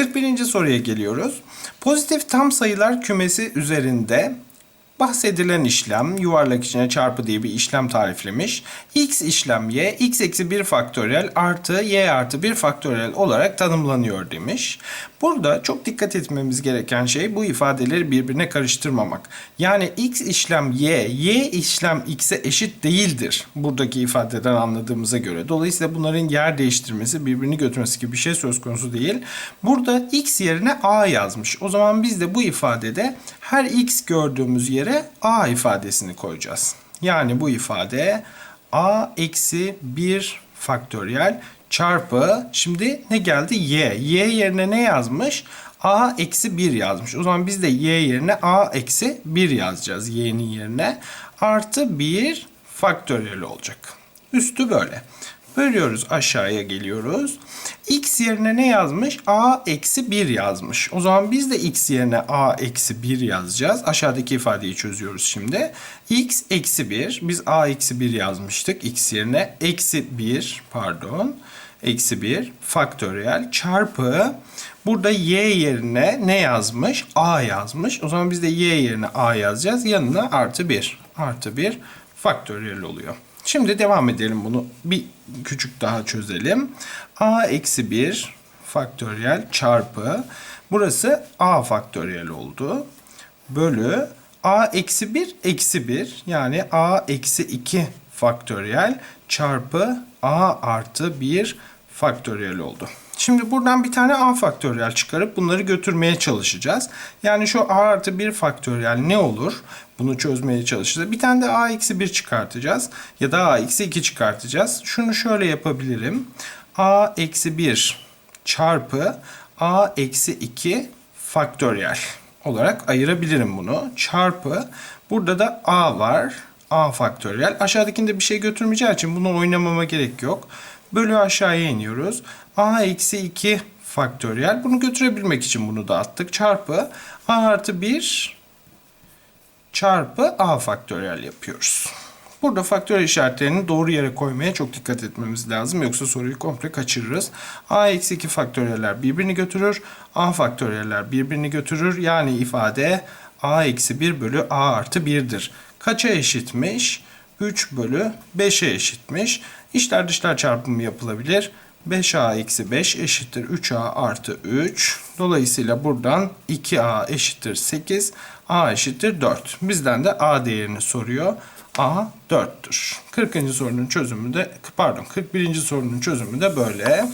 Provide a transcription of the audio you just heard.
41. soruya geliyoruz. Pozitif tam sayılar kümesi üzerinde bahsedilen işlem yuvarlak içine çarpı diye bir işlem tariflemiş. X işlem y, x eksi 1 faktöriyel artı y artı 1 faktöriyel olarak tanımlanıyor demiş. Burada çok dikkat etmemiz gereken şey bu ifadeleri birbirine karıştırmamak. Yani x işlem y, y işlem x'e eşit değildir. Buradaki ifadeden anladığımıza göre. Dolayısıyla bunların yer değiştirmesi, birbirini götürmesi gibi bir şey söz konusu değil. Burada x yerine a yazmış. O zaman biz de bu ifadede her x gördüğümüz yere a ifadesini koyacağız. Yani bu ifade a eksi 1 faktöriyel çarpı şimdi ne geldi? y. y yerine ne yazmış? a eksi 1 yazmış. O zaman biz de y yerine a eksi 1 yazacağız y'nin yerine. Artı 1 faktöriyel olacak. Üstü böyle. Bölüyoruz aşağıya geliyoruz. X yerine ne yazmış? A eksi 1 yazmış. O zaman biz de X yerine A eksi 1 yazacağız. Aşağıdaki ifadeyi çözüyoruz şimdi. X eksi 1. Biz A eksi 1 yazmıştık. X yerine eksi 1 pardon. Eksi 1 faktöriyel çarpı burada y yerine ne yazmış? A yazmış. O zaman biz de y yerine A yazacağız. Yanına artı 1. Artı 1 faktöriyel oluyor. Şimdi devam edelim bunu. Bir küçük daha çözelim. a eksi 1 faktöriyel çarpı. Burası a faktöriyel oldu. Bölü a eksi 1 eksi 1 yani a eksi 2 faktöriyel çarpı a artı 1 faktöriyel oldu. Şimdi buradan bir tane a faktöriyel çıkarıp bunları götürmeye çalışacağız. Yani şu a artı 1 faktöriyel ne olur? Bunu çözmeye çalışacağız. Bir tane de a eksi 1 çıkartacağız. Ya da a eksi 2 çıkartacağız. Şunu şöyle yapabilirim. a eksi 1 çarpı a eksi 2 faktöriyel olarak ayırabilirim bunu. Çarpı burada da a var. a faktöriyel. Aşağıdakinde bir şey götürmeyeceği için bunu oynamama gerek yok. Bölü aşağıya iniyoruz. a eksi 2 faktöriyel. Bunu götürebilmek için bunu da attık. Çarpı a artı 1 çarpı a faktöriyel yapıyoruz. Burada faktöriyel işaretlerini doğru yere koymaya çok dikkat etmemiz lazım. Yoksa soruyu komple kaçırırız. a eksi 2 faktöriyeller birbirini götürür. a faktöriyeller birbirini götürür. Yani ifade a eksi 1 bölü a artı 1'dir. Kaça eşitmiş? 3 bölü 5'e eşitmiş. İşler dışlar çarpımı yapılabilir. 5a eksi 5 eşittir 3a artı 3. Dolayısıyla buradan 2a eşittir 8. a eşittir 4. Bizden de a değerini soruyor. a 4'tür. 40. sorunun çözümü de pardon 41. sorunun çözümü de böyle.